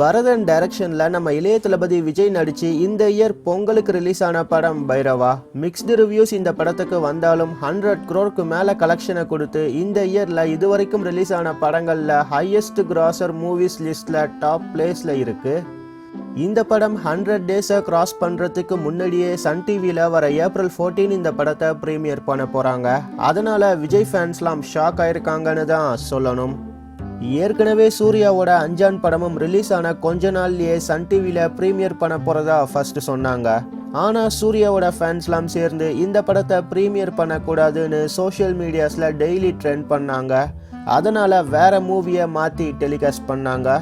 பரதன் டைரக்ஷன்ல நம்ம இளைய தளபதி விஜய் நடிச்சு இந்த இயர் பொங்கலுக்கு ரிலீஸ் ஆன படம் பைரவா. மிக்ஸ்டு ரிவ்யூஸ் இந்த படத்துக்கு வந்தாலும் ஹண்ட்ரட் க்ரோருக்கு மேல கலெக்ஷனை கொடுத்து இந்த இயர்ல இதுவரைக்கும் ரிலீஸ் ஆன படங்கள்ல ஹையஸ்ட் கிராசர் மூவிஸ் லிஸ்ட்ல டாப் பிளேஸ்ல இருக்கு. இந்த படம் ஹண்ட்ரட் டேஸை கிராஸ் பண்ணுறதுக்கு முன்னாடியே சன் டிவியில் வர ஏப்ரல் 14 இந்த படத்தை ப்ரீமியர் பண்ண போகிறாங்க அதனால் விஜய் ஃபேன்ஸ்லாம் ஷாக் ஆயிருக்காங்கன்னு தான் சொல்லணும். ஏற்கனவே சூர்யாவோட அஞ்சான் படமும் ரிலீஸ் ஆன கொஞ்ச நாள்லயே சன் டிவியில் ப்ரீமியர் பண்ண போகிறதா ஃபர்ஸ்ட் சொன்னாங்க. ஆனால் சூர்யாவோட ஃபேன்ஸ்லாம் சேர்ந்து இந்த படத்தை ப்ரீமியர் பண்ணக்கூடாதுன்னு சோஷியல் மீடியாஸில் டெய்லி ட்ரெண்ட் பண்ணாங்க. அதனால் வேற மூவியை மாற்றி டெலிகாஸ்ட் பண்ணாங்க.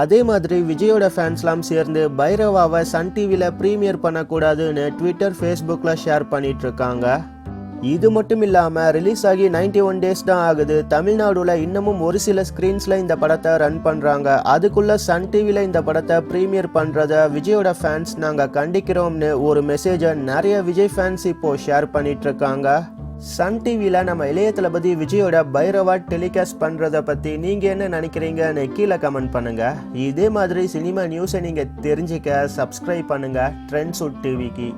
அதே மாதிரி விஜயோட ஃபேன்ஸ்லாம் சேர்ந்து பைரவாவை சன் டிவியில் ப்ரீமியர் பண்ணக்கூடாதுன்னு ட்விட்டர் ஃபேஸ்புக்கில் ஷேர் பண்ணிட்டு இருக்காங்க. இது மட்டும் இல்லாமல் ரிலீஸ் ஆகி 91 ஒன் டேஸ் தான் ஆகுது. தமிழ்நாடுல இன்னமும் ஒரு சில ஸ்க்ரீன்ஸில் இந்த படத்தை ரன் பண்ணுறாங்க அதுக்குள்ள சன் டிவியில் இந்த படத்தை ப்ரீமியர் பண்ணுறத விஜயோட ஃபேன்ஸ் நாங்கள் கண்டிக்கிறோம்னு ஒரு மெசேஜை நிறைய விஜய் ஃபேன்ஸ் இப்போ ஷேர் பண்ணிட்டு இருக்காங்க சன் டிவியில் நம்ம இளைய தளபதி விஜயோட பைரவா டெலிகாஸ்ட் பண்ணுறத பற்றி நீங்கள் என்ன நினைக்கிறீங்கன்னு கீழே கமெண்ட் பண்ணுங்கள் இதே மாதிரி சினிமா நியூஸை நீங்கள் தெரிஞ்சுக்க சப்ஸ்கிரைப் பண்ணுங்கள் ட்ரெண்ட்ஸ் உட் டிவிக்கு